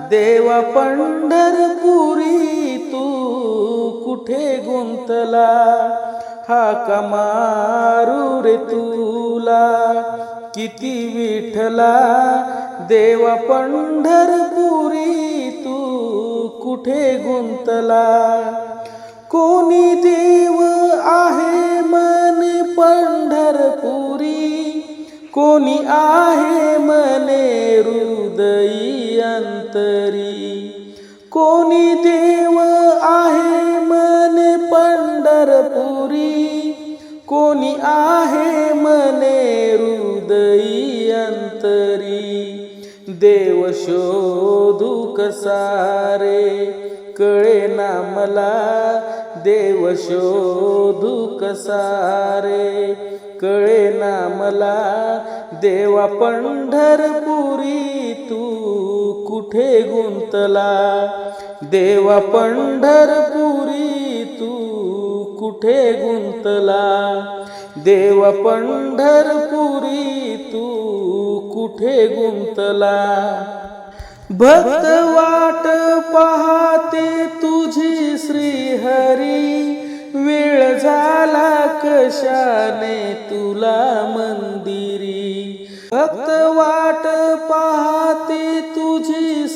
देवा पंढरपुरी तू कुठे गुंतला? हा कमारू रे तुला? किती विठला देवा पंढरपुरी तू कुठे गुंतला? कोणी देव आहे मन पंढरपुरी? कोणी आहे मने हृदयी अंतरी कोणी देव आहे मन पंढरपुरी. कोणी आहे मने हृदयी अंतरी. देव शोधू कसारे कळे ना मला. देव शोधू कसारे कळे ना मला. देवा पंढरपुरी तू कुठे गुंतला? देवा पंढरपुरी तू कुठे गुंतला? देवा पंढरपुरी तू कुठे गुंतला? भक्त वाट पाहते तुझी श्रीहरी. वेळ झाला कशाने तुला मंदिरी? भक्त वाट पाहते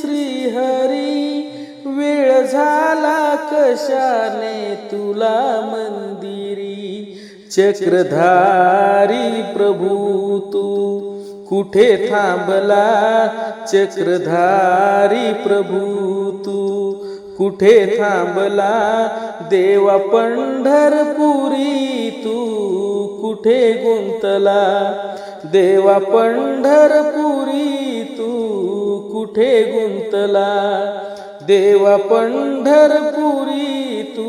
श्री श्रीहरी वेळ झाला कशाने तुला मंदिरी? चक्रधारी प्रभू तू कुठे थांबला? चक्रधारी प्रभू तू कुठे थांबला? देवा पंढरपुरी तू कुठे गुंतला? देवा पंढरपुरी कुठे गुंतला? देवा पंढरपुरी तू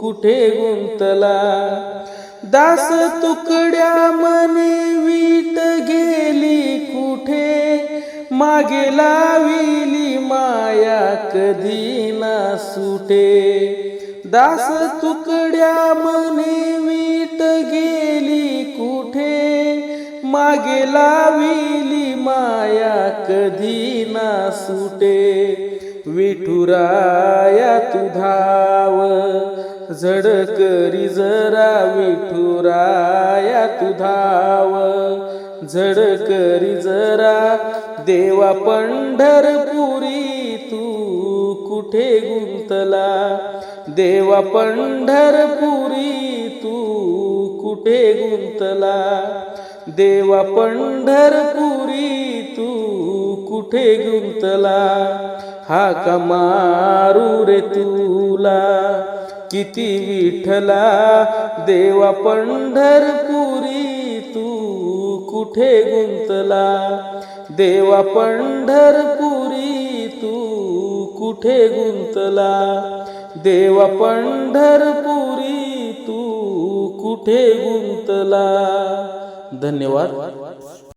कुठे गुंतला? दास तुकड्या मने वीट गेली कुठे? मागे लाविली माया कधी ना सुटे दास तुकड्या मने वीट गेली कुठे? मागे लाविली माया कधी ना सुटे विठुराया तू धाव. झडकरी जरा विठुराया तू धाव. झडकरी जरा देवा पंढरपुरी तू कुठे गुंतला? देवा पंढरपुरी तू कुठे गुंतला? देवा पंढरपुरी कुठे गुंतला हा कमारू रे तुला. किती विठला देवा पंढरपुरी तू कुठे गुंतला? देवा पंढरपुरी तू कुठे गुंतला? देवा पंढरपुरी तू कुठे गुंतला? धन्यवाद.